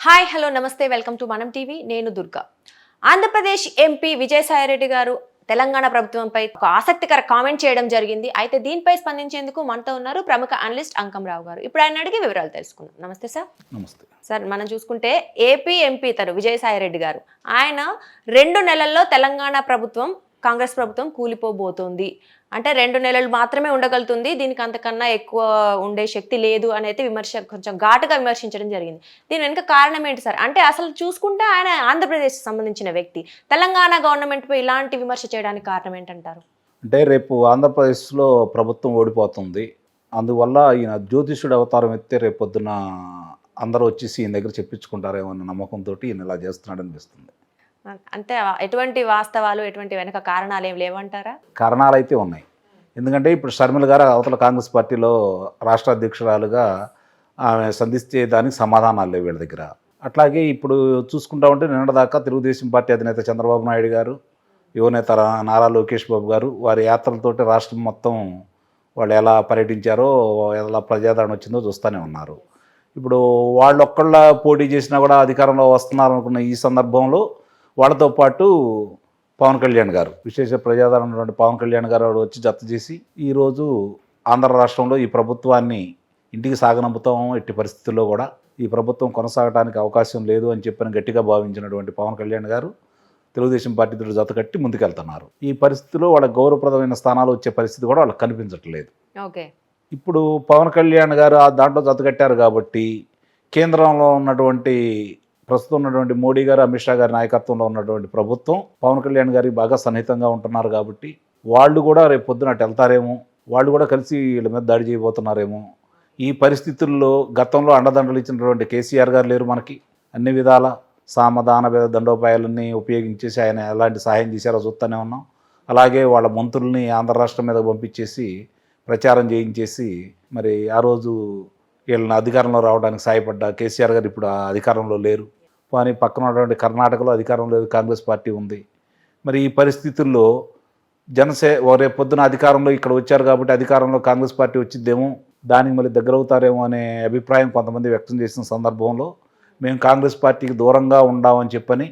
Hi hello నమస్తే welcome to మనం TV నేను దుర్గా. ఆంధ్రప్రదేశ్ ఎంపీ విజయసాయిరెడ్డి గారు తెలంగాణ ప్రభుత్వంపై ఒక ఆసక్తికర కామెంట్ చేయడం జరిగింది. అయితే దీనిపై స్పందించేందుకు మనతో ఉన్నారు ప్రముఖ అనలిస్ట్ అంకంరావు గారు. ఇప్పుడు ఆయన అడిగి వివరాలు తెలుసుకుందాం. నమస్తే సార్ నమస్తే. సార్ మనం చూసుకుంటే ఏపీ ఎంపీ తను విజయసాయిరెడ్డి గారు. ఆయన రెండు నెలల్లో తెలంగాణ ప్రభుత్వం కాంగ్రెస్ ప్రభుత్వం కూలిపోబోతోంది. అంటే రెండు నెలలు మాత్రమే ఉండగలుగుతుంది. దీనికి అంతకన్నా ఎక్కువ ఉండే శక్తి లేదు అనేది విమర్శ కొంచెం ఘాటుగా విమర్శించడం జరిగింది. దీని వెనుక కారణం ఏంటి సార్? అంటే అసలు చూసుకుంటే ఆయన ఆంధ్రప్రదేశ్కి సంబంధించిన వ్యక్తి. తెలంగాణ గవర్నమెంట్పై ఇలాంటి విమర్శ చేయడానికి కారణం ఏంటంటారు? అంటే రేపు ఆంధ్రప్రదేశ్లో ప్రభుత్వం ఓడిపోతుంది. అందువల్ల ఈయన జ్యోతిషుడు అవతారం ఎత్తే రేపు పొద్దున అందరూ వచ్చేసి ఈయన దగ్గర చెప్పించుకుంటారేమో అన్న నమ్మకంతో ఈయన ఇలా చేస్తున్నాడు అనిపిస్తుంది అంటే ఎటువంటి వాస్తవాలు ఎటువంటి వెనక కారణాలు ఏం లేవంటారా? కారణాలు అయితే ఉన్నాయి. ఎందుకంటే ఇప్పుడు షర్మిల గారు అవతల కాంగ్రెస్ పార్టీలో రాష్ట్ర అధ్యక్షురాలుగా ఆమె సంధిస్తే దానికి సమాధానాలు లేవు వీళ్ళ దగ్గర. అట్లాగే ఇప్పుడు చూసుకుంటా ఉంటే నిన్నటిదాకా తెలుగుదేశం పార్టీ అధినేత చంద్రబాబు నాయుడు గారు యువనేత నారా లోకేష్ బాబు గారు వారి యాత్రలతోటి రాష్ట్రం మొత్తం వాళ్ళు ఎలా పర్యటించారో ఎలా ప్రజాదరణ వచ్చిందో చూస్తూనే ఉన్నారు. ఇప్పుడు వాళ్ళు ఒక్కళ్ళ పోటీ చేసినా కూడా అధికారంలో వస్తున్నారు అనుకున్న ఈ సందర్భంలో వాళ్ళతో పాటు పవన్ కళ్యాణ్ గారు విశేష ప్రజాదరణ పవన్ కళ్యాణ్ గారు వచ్చి జత చేసి ఈరోజు ఆంధ్ర రాష్ట్రంలో ఈ ప్రభుత్వాన్ని ఇంటికి సాగనంపుతాం ఎట్టి పరిస్థితుల్లో కూడా ఈ ప్రభుత్వం కొనసాగడానికి అవకాశం లేదు అని చెప్పని గట్టిగా భావించినటువంటి పవన్ కళ్యాణ్ గారు తెలుగుదేశం పార్టీతో జత కట్టి ముందుకెళ్తున్నారు. ఈ పరిస్థితిలో వాళ్ళ గౌరవప్రదమైన స్థానాలు వచ్చే పరిస్థితి కూడా వాళ్ళకి కనిపించట్లేదు. ఓకే. ఇప్పుడు పవన్ కళ్యాణ్ గారు ఆ దాంట్లో జతకట్టారు కాబట్టి కేంద్రంలో ఉన్నటువంటి ప్రస్తుతం ఉన్నటువంటి మోడీ గారు అమిత్ షా గారి నాయకత్వంలో ఉన్నటువంటి ప్రభుత్వం పవన్ కళ్యాణ్ గారికి బాగా సన్నిహితంగా ఉంటున్నారు కాబట్టి వాళ్ళు కూడా రేపు పొద్దున అటు వెళ్తారేమో వాళ్ళు కూడా కలిసి వీళ్ళ మీద దాడి చేయబోతున్నారేమో. ఈ పరిస్థితుల్లో గతంలో అండదండలు ఇచ్చినటువంటి కేసీఆర్ గారు లేరు మనకి. అన్ని విధాల సామధాన భేద దండోపాయాలన్నీ ఉపయోగించేసి ఆయన ఎలాంటి సహాయం చేశారో చూస్తూనే ఉన్నాం. అలాగే వాళ్ళ మంత్రుల్ని ఆంధ్ర రాష్ట్రం మీద పంపించేసి ప్రచారం చేయించేసి మరి ఆ రోజు వీళ్ళని అధికారంలో రావడానికి సాయపడ్డ కేసీఆర్ గారు ఇప్పుడు అధికారంలో లేరు. కానీ పక్కన ఉన్నటువంటి కర్ణాటకలో అధికారం లేదు కాంగ్రెస్ పార్టీ ఉంది. మరి ఈ పరిస్థితుల్లో జనసే రేపు పొద్దున అధికారంలో ఇక్కడ వచ్చారు కాబట్టి అధికారంలో కాంగ్రెస్ పార్టీ వచ్చిద్దేమో దానికి మళ్ళీ దగ్గర అవుతారేమో అనే అభిప్రాయం కొంతమంది వ్యక్తం చేసిన సందర్భంలో మేము కాంగ్రెస్ పార్టీకి దూరంగా ఉండామని చెప్పని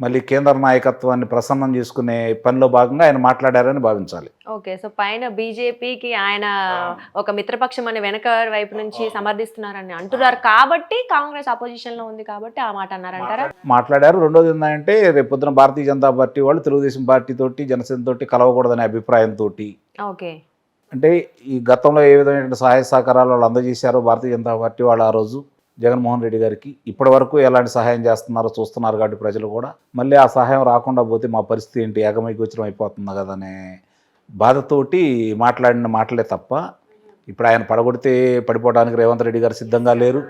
మళ్ళీ కేంద్ర నాయకత్వాన్ని ప్రసన్నం చేసుకునే పనిలో భాగంగా ఆయన మాట్లాడారని భావించాలి. ఓకే సో పైన బీజేపీకి ఆయన ఒక మిత్రపక్షం అని వెనక వైపు నుంచి సమర్థిస్తున్నారని అంటున్నారు. కాబట్టి కాంగ్రెస్ అపోజిషన్లో ఉంది కాబట్టి ఆ మాట అన్నారంటారా మాట్లాడారు. రెండోది ఏంటంటే రేపు పొద్దున భారతీయ జనతా పార్టీ వాళ్ళు తెలుగుదేశం పార్టీ తోటి జనసేన తోటి కలవకూడదనే అభిప్రాయంతో ఓకే. అంటే ఈ గతంలో ఏ విధమైన సహాయ సహకారాలు వాళ్ళు అందజేశారో భారతీయ జనతా పార్టీ వాళ్ళు ఆ రోజు? జగన్మోహన్ రెడ్డి గారికి ఇప్పటి వరకు ఎలాంటి సహాయం చేస్తున్నారో చూస్తున్నారు కాబట్టి ప్రజలు కూడా. మళ్ళీ ఆ సహాయం రాకుండా పోతే మా పరిస్థితి ఏంటి? ఏకమైకోచరం అయిపోతుంది కదా బాధతోటి మాట్లాడిన మాటలే తప్ప ఇప్పుడు ఆయన పడగొడితే పడిపోవడానికి రేవంత్ రెడ్డి గారు సిద్ధంగా లేరు.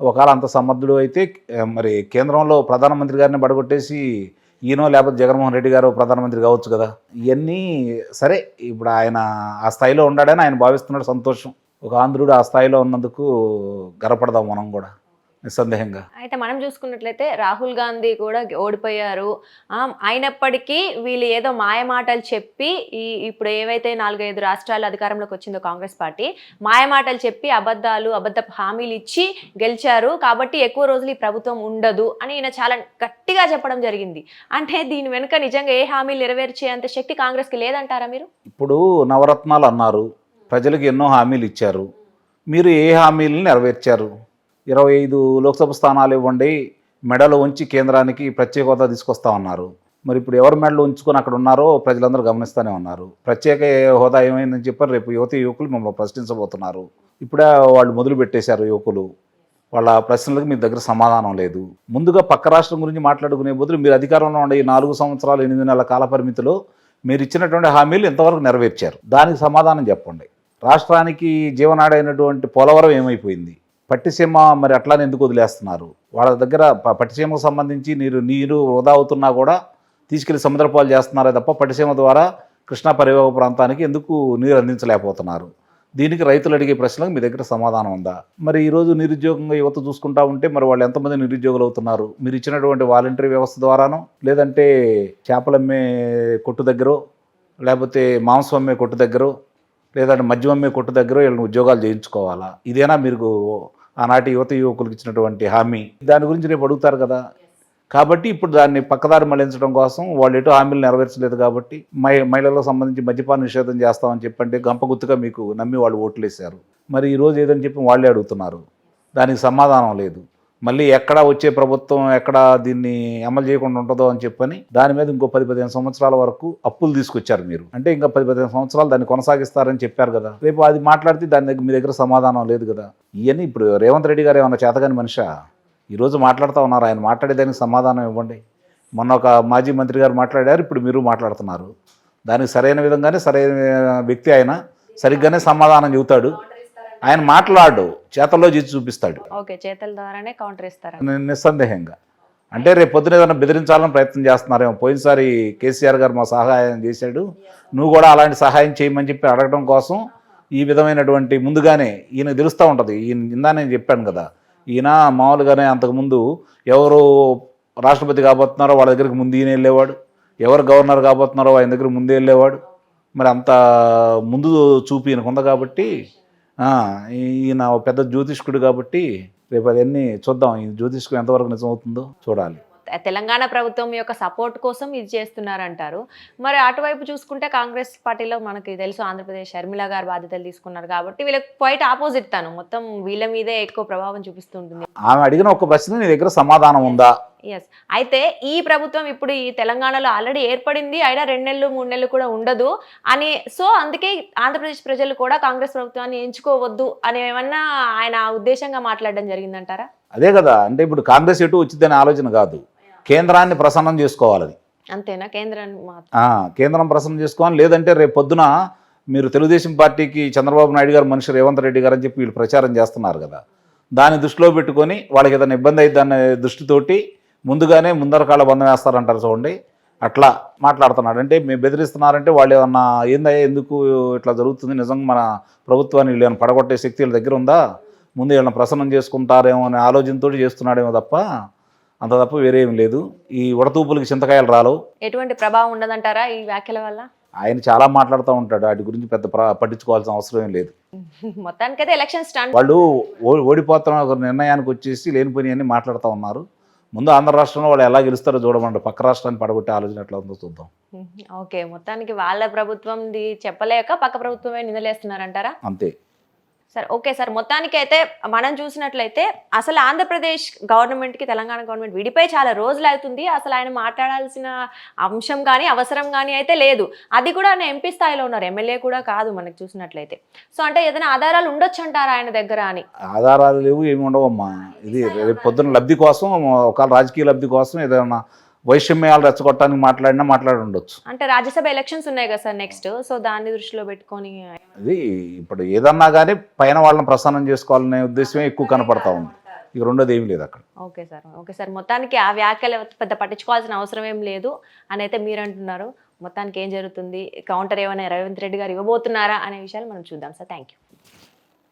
ఒకవేళ అంత సమర్థుడు అయితే మరి కేంద్రంలో ప్రధానమంత్రి గారిని పడగొట్టేసి ఈయనో లేకపోతే జగన్మోహన్ రెడ్డి గారు ప్రధానమంత్రి కావచ్చు కదా. ఇవన్నీ సరే ఇప్పుడు ఆయన ఆ స్థాయిలో ఉన్నాడని ఆయన భావిస్తున్నాడు సంతోషం. ఒక ఆంధ్రుడు ఆ స్థాయిలో ఉన్నందుకు గర్వపడదాం మనం కూడా. నిస్సందేహంగా అయితే మనం చూసుకున్నట్లయితే రాహుల్ గాంధీ కూడా ఓడిపోయారు. అయినప్పటికీ వీళ్ళు ఏదో మాయ మాటలు చెప్పి ఈ ఇప్పుడు ఏవైతే నాలుగైదు రాష్ట్రాలు అధికారంలోకి వచ్చిందో కాంగ్రెస్ పార్టీ మాయ మాటలు చెప్పి అబద్ధాలు అబద్ధ హామీలు ఇచ్చి గెలిచారు. కాబట్టి ఎక్కువ రోజులు ఈ ప్రభుత్వం ఉండదు అని ఈయన చాలా గట్టిగా చెప్పడం జరిగింది. అంటే దీని వెనుక నిజంగా ఏ హామీలు నెరవేర్చేంత శక్తి కాంగ్రెస్కి లేదంటారా మీరు? ఇప్పుడు నవరత్నాలు అన్నారు. ప్రజలకు ఎన్నో హామీలు ఇచ్చారు. మీరు ఏ హామీలను నెరవేర్చారు? ఇరవై ఐదు లోక్సభ స్థానాలు ఇవ్వండి మెడలు ఉంచి కేంద్రానికి ప్రత్యేక హోదా తీసుకొస్తామన్నారు మరి ఇప్పుడు ఎవరు మెడలు ఉంచుకొని అక్కడ ఉన్నారో ప్రజలందరూ గమనిస్తూనే ఉన్నారు. ప్రత్యేక హోదా ఏమైందని చెప్పారు రేపు యువతి యువకులు మిమ్మల్ని ప్రశ్నించబోతున్నారు. ఇప్పుడే వాళ్ళు మొదలు పెట్టేశారు యువకులు. వాళ్ళ ప్రశ్నలకు మీ దగ్గర సమాధానం లేదు. ముందుగా పక్క రాష్ట్రం గురించి మాట్లాడుకునే బదులు మీరు అధికారంలో ఉండే ఈ నాలుగు సంవత్సరాలు ఎనిమిది నెలల కాల పరిమితిలో మీరు ఇచ్చినటువంటి హామీలు ఎంతవరకు నెరవేర్చారు. దానికి సమాధానం చెప్పండి. రాష్ట్రానికి జీవనాడైనటువంటి పోలవరం ఏమైపోయింది? పట్టిసీమ మరి అట్లానే ఎందుకు వదిలేస్తున్నారు? వాళ్ళ దగ్గర పట్టిసీమకు సంబంధించి నీరు నీరు వృధా అవుతున్నా కూడా తీసుకెళ్ళి సముద్రపాలు చేస్తున్నారే తప్ప పట్టిసీమ ద్వారా కృష్ణా పరివాహక ప్రాంతానికి ఎందుకు నీరు అందించలేకపోతున్నారు? దీనికి రైతులు అడిగే ప్రశ్నలకు మీ దగ్గర సమాధానం ఉందా? మరి ఈరోజు నిరుద్యోగంగా యువత చూసుకుంటా ఉంటే మరి వాళ్ళు ఎంతమంది నిరుద్యోగులు అవుతున్నారు? మీరు ఇచ్చినటువంటి వాలంటరీ వ్యవస్థ ద్వారానో లేదంటే చేపలమ్మే కొట్టు దగ్గర లేకపోతే మాంసం అమ్మే కొట్టు దగ్గర లేదంటే మద్యం అమ్మే కొట్టు దగ్గర వీళ్ళని ఉద్యోగాలు చేయించుకోవాలా? ఇదేనా మీరు ఆనాటి యువత యువకులకు ఇచ్చినటువంటి హామీ. దాని గురించి రేపు అడుగుతారు కదా. కాబట్టి ఇప్పుడు దాన్ని పక్కదారి మళ్ళించడం కోసం వాళ్ళు ఎటు హామీలు నెరవేర్చలేదు కాబట్టి మహి మహిళలకు సంబంధించి మద్యపాన నిషేధం చేస్తామని చెప్పంటే గంప గుర్తుగా మీకు నమ్మి వాళ్ళు ఓట్లు వేశారు మరి ఈరోజు ఏదని చెప్పి వాళ్ళే అడుగుతున్నారు. దానికి సమాధానం లేదు. మళ్ళీ ఎక్కడ వచ్చే ప్రభుత్వం ఎక్కడ దీన్ని అమలు చేయకుండా ఉంటుందో అని చెప్పని దాని మీద ఇంకో పది పదిహేను సంవత్సరాల వరకు అప్పులు తీసుకొచ్చారు మీరు. అంటే ఇంకా పది పదిహేను సంవత్సరాలు దాన్ని కొనసాగిస్తారని చెప్పారు కదా. రేపు అది మాట్లాడితే దాని దగ్గర మీ దగ్గర సమాధానం లేదు కదా. ఇవన్నీ ఇప్పుడు రేవంత్ రెడ్డి గారు ఏమన్నా చేతగాని మనిషా? ఈరోజు మాట్లాడుతూ ఉన్నారు. ఆయన మాట్లాడేదానికి సమాధానం ఇవ్వండి. మొన్న ఒక మాజీ మంత్రి గారు మాట్లాడారు. ఇప్పుడు మీరు మాట్లాడుతున్నారు. దానికి సరైన విధంగానే సరైన వ్యక్తి ఆయన సరిగ్గానే సమాధానం చెబుతాడు. ఆయన మాట్లాడు చేతల్లో చేసి చూపిస్తాడు. ఓకే చేతల ద్వారానే కౌంటర్ ఇస్తారా ని- నిస్సందేహంగా. అంటే రేపు పొద్దున ఏదైనా బెదిరించాలని ప్రయత్నం చేస్తున్నారేమో. పోయినసారి కేసీఆర్ గారు మా సహాయం చేశాడు. నువ్వు కూడా అలాంటి సహాయం చేయమని చెప్పి అడగడం కోసం ఈ విధమైనటువంటి ముందుగానే ఈయన తెలుస్తూ ఉంటుంది. ఈయన ఇందా నేను చెప్పాను కదా. ఈయన మామూలుగానే అంతకుముందు ఎవరు రాష్ట్రపతి కాబోతున్నారో వాళ్ళ దగ్గరికి ముందు ఈయన వెళ్ళేవాడు. ఎవరు గవర్నర్ కాబోతున్నారో ఆయన దగ్గర ముందే వెళ్ళేవాడు. మరి అంత ముందు చూపు ఈయనకు ఉంది కాబట్టి ఈయన ఒక పెద్ద జ్యోతిష్కుడు కాబట్టి రేపు అవన్నీ చూద్దాం. ఈ జ్యోతిష్కం ఎంతవరకు నిజం అవుతుందో చూడాలి. తెలంగాణ ప్రభుత్వం యొక్క సపోర్ట్ కోసం ఇది చేస్తున్నారంటారు. మరి అటువైపు చూసుకుంటే కాంగ్రెస్ పార్టీలో మనకి తెలుసు ఆంధ్రప్రదేశ్ షర్మిల గారు బాధ్యతలు తీసుకున్నారు కాబట్టి వీళ్ళకి క్వైట్ ఆపోజిట్ తను. మొత్తం వీళ్ళ మీదే ఎక్కువ ప్రభావం చూపిస్తుంటుంది. ఆమె అడిగిన ఒక ప్రశ్న నీ దగ్గర సమాధానం ఉందా? ఎస్ అయితే ఈ ప్రభుత్వం ఇప్పుడు ఈ తెలంగాణలో ఆల్రెడీ ఏర్పడింది. అయినా రెండు నెలలు మూడు నెలలు కూడా ఉండదు అని సో అందుకే ఆంధ్రప్రదేశ్ ప్రజలు కూడా కాంగ్రెస్ ప్రభుత్వాన్ని ఎంచుకోవద్దు అని ఏమన్నా ఆయన ఉద్దేశంగా మాట్లాడడం జరిగిందంటారా? అదే కదా. అంటే ఇప్పుడు కాంగ్రెస్ ఎటు వచ్చిందనే ఆలోచన కాదు. కేంద్రాన్ని ప్రసన్నం చేసుకోవాలి అది. అంతేనా? కేంద్రాన్ని కేంద్రం ప్రసన్నం చేసుకోవాలి. లేదంటే రేపు పొద్దున మీరు తెలుగుదేశం పార్టీకి చంద్రబాబు నాయుడు గారు మనిషి రేవంత్ రెడ్డి గారు అని చెప్పి వీళ్ళు ప్రచారం చేస్తున్నారు కదా. దాన్ని దృష్టిలో పెట్టుకొని వాళ్ళకి ఏదైనా ఇబ్బంది అయిద్దనే దృష్టితోటి ముందుగానే ముందరకాల బంధం వేస్తారంటారు చూడండి. అట్లా మాట్లాడుతున్నాడు అంటే మేము బెదిరిస్తున్నారంటే వాళ్ళు ఏమన్నా ఏందయ్యా ఎందుకు ఇట్లా జరుగుతుంది? నిజంగా మన ప్రభుత్వాన్ని వీళ్ళు పడగొట్టే శక్తి వీళ్ళ దగ్గర ఉందా? ముందు వీళ్ళని ప్రసన్నం చేసుకుంటారేమో అనే ఆలోచనతో చేస్తున్నాడేమో తప్ప అంత తప్ప వేరే ఏం లేదు. ఈ ఉడతూపులకి చింతకాయలు రాలవు. ఎటువంటి ప్రభావం ఉండదంటారా ఈ వ్యాఖ్యల వల్ల? ఆయన చాలా మాట్లాడుతూ ఉంటాడు. వాటి గురించి పెద్ద పట్టించుకోవాల్సిన అవసరం ఏం లేదు. మొత్తానికైతే ఎలక్షన్ స్టాండ్ వాళ్ళు ఓడిపోతున్న ఒక నిర్ణయానికి వచ్చేసి లేనిపోయినవన్నీ మాట్లాడుతూ ఉన్నారు. ముందు ఆంధ్ర రాష్ట్రంలో వాళ్ళు ఎలా గెలుస్తారో చూడమండి. పక్క రాష్ట్రాన్ని పడగొట్టే ఆలోచన ఎట్లా ఉందో చూద్దాం. ఓకే మొత్తానికి వాళ్ళ ప్రభుత్వం చెప్పలేక పక్క ప్రభుత్వమే నిందలేస్తున్నారంటారా? అంతే. Sir okay sir. మొత్తానికి అయితే మనం చూసినట్లయితే అసలు ఆంధ్రప్రదేశ్ గవర్నమెంట్కి తెలంగాణ గవర్నమెంట్ విడిపై చాలా రోజులు అవుతుంది. అసలు ఆయన మాట్లాడాల్సిన అంశం కానీ అవసరం కానీ అయితే లేదు. అది కూడా ఆయన ఎంపీ స్థాయిలో ఉన్నారు. ఎమ్మెల్యే కూడా కాదు మనకి చూసినట్లయితే. సో అంటే ఏదైనా ఆధారాలు ఉండొచ్చు అంటారా ఆయన దగ్గర అని? ఆధారాలు లేవు ఏమి ఉండవమ్మా. ఇది రేపు పొద్దున్న లబ్ధి కోసం ఒక రాజకీయ లబ్ధి కోసం ఏదైనా వైషమ్యాలు రెచ్చగొట్టడానికి మాట్లాడినా మాట్లాడి ఉండొచ్చు అంటే రాజ్యసభ ఎలక్షన్స్ ఉన్నాయి కదా సార్ నెక్స్ట్. సో దాన్ని దృష్టిలో పెట్టుకొని ఇది ఇప్పుడు ఏదన్నా కానీ పైన వాళ్ళని ప్రసన్నం చేసుకోవాలనే ఉద్దేశమే ఎక్కువ కనపడతా ఉంది. ఇక రెండోది ఏమి లేదు అక్కడ. Okay sir. Okay sir. మొత్తానికి ఆ వ్యాఖ్యలు పెద్ద పట్టించుకోవాల్సిన అవసరం ఏం లేదు అని అయితే మీరు అంటున్నారు. మొత్తానికి ఏం జరుగుతుంది? కౌంటర్ ఏమైనా రేవంత్ రెడ్డి గారు ఇవ్వబోతున్నారా అనే విషయాలు మనం చూద్దాం సార్. Thank you